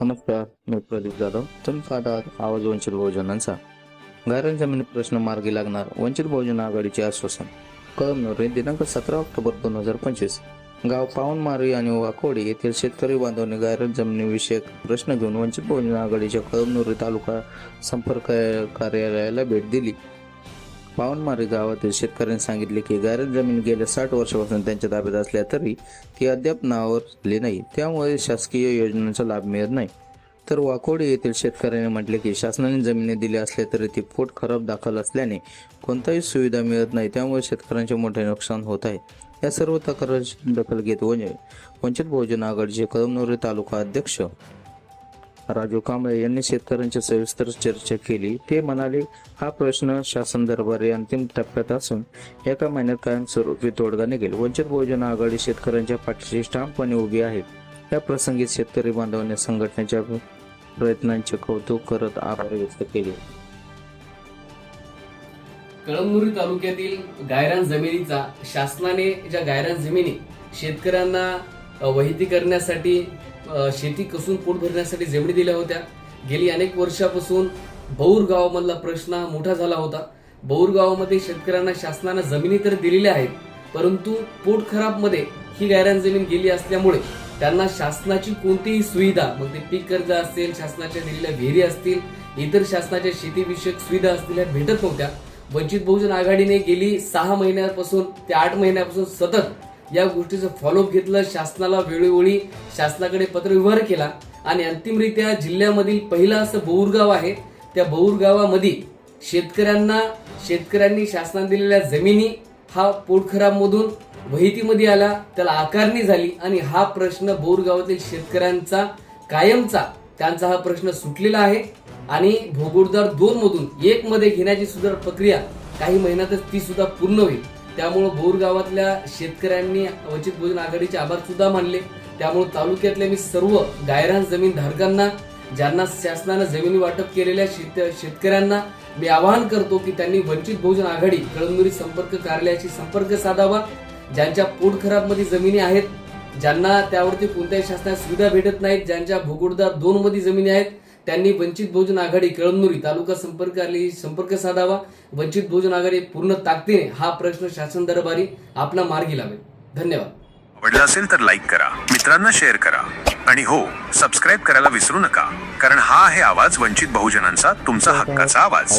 नमस्कार जाधव. तुम्ही पाहत आवाज वंचित बहुजनांचा. गायरान जमिनी प्रश्न मार्गी लागणार वंचित बहुजन आघाडीचे आश्वासन. कळमनुरी दिनांक सतरा ऑक्टोबर दोन हजार पंचवीस. गाव पावनमारी आणि वाकोडी येथील शेतकरी बांधवांनी गायरान जमिनीविषयक प्रश्न घेऊन वंचित बहुजन आघाडीच्या कळमनुरी तालुका संपर्क कार्यालयाला भेट दिली. पावनमारी गावातील शेतकऱ्यांनी सांगितले की गायरान जमीन गेल्या साठ वर्षापासून त्यांच्या ताब्यात असल्या तरी ती अद्याप नावावरली नाही. त्यामुळे शासकीय योजनांचा लाभ मिळत नाही. तर वाकोडी येथील शेतकऱ्यांनी म्हटले की शासनाने जमिनी दिली असल्या तरी ती पोट खराब दाखल असल्याने कोणताही सुविधा मिळत नाही. त्यामुळे शेतकऱ्यांचे मोठे नुकसान होत आहे. या सर्व तक्रारीची दखल घेत वंचित बहुजन आघाडीचे कदमनोरी तालुका अध्यक्ष राजू कांबळे यांनी शेतकऱ्यांची सविस्तर चर्चा केली. ते म्हणाले हा प्रश्न शासन दरबारी अंतिम टप्प्यात असून एका महिन्यात कायमस्वरूपी तोडगा निघेल. वंचित बहुजन आघाडी शेतकऱ्यांच्या पाठीशी ठामपणे उभी आहे. या प्रसंगी शेतकरी बांधवांनी संघटनेच्या प्रयत्नांचे कौतुक करत आभार व्यक्त केले. कळमनुरी तालुक्यातील गायरान जमिनीचा शासनाने ज्या गायरान जमिनी शेतकऱ्यांना वहिती करण्यासाठी शेती कसून पोट भरण्यासाठी जमिनी दिल्या होत्या गेली अनेक वर्षापासून बौर गावामधला प्रश्न हा मोठा झाला होता. बौर गावामध्ये शेतकऱ्यांना शासनानं जमिनी तर दिलेल्या आहेत परंतु पोट खराबमध्ये ही गायरान जमीन गेली असल्यामुळे त्यांना शासनाची कोणतीही सुविधा मग ते पीक कर्ज असेल शासनाच्या दिलेल्या विहिरी असतील इतर शासनाच्या शेतीविषयक सुविधा असतील भेटत नव्हत्या. वंचित बहुजन आघाडीने गेली सहा महिन्यापासून ते आठ महिन्यापासून सतत या गोष्टीचं फॉलोअप घेतलं शासनाला वेळोवेळी शासनाकडे पत्रव्यवहार केला आणि अंतिमरित्या जिल्ह्यामधील पहिलं असं बौरगाव आहे त्या बौरगावामध्ये शेतकऱ्यांना शेतकऱ्यांनी शासनाने दिलेल्या जमिनी हा पोटखराबमधून वहितीमध्ये आला त्याला आकारणी झाली आणि हा प्रश्न बोरगावातील शेतकऱ्यांचा कायमचा त्यांचा हा प्रश्न सुटलेला आहे. आणि भोगोडदार दोन मधून एक मध्ये घेण्याची सुद्धा प्रक्रिया काही महिन्यातच ती सुद्धा पूर्ण होईल. त्यामुळे भोर गावातल्या शेतकऱ्यांनी वंचित बहुजन आघाडीचे आभार सुद्धा मानले. त्यामुळे तालुक्यातल्या मी सर्व गायरान जमीन धारकांना ज्यांना शासनानं जमिनी वाटप केलेल्या शेत शेतकऱ्यांना मी आवाहन करतो की त्यांनी वंचित बहुजन आघाडी कळमनुरी संपर्क कार्यालयाशी संपर्क साधावा. ज्यांच्या पोटखराबमध्ये जमिनी आहेत ज्यांना त्यावरती कोणत्याही शासनाच्या सुविधा भेटत नाहीत ज्यांच्या भूगोडदार दोन मध्ये जमिनी आहेत त्यांनी वंचित बहुजन आघाडी कळमनुरी तालुका संपर्क संपर्क साधावा वंचित बहुजन आघाडी पूर्ण ताकदीने हा प्रश्न शासन दरबारी आपला मार्गी लावेल. धन्यवाद. आवडला असेल तर लाईक करा मित्रांना शेअर करा आणि हो सबस्क्राईब करायला विसरू नका कारण हा आहे आवाज वंचित बहुजनांचा तुमचा हक्काचा आवाज.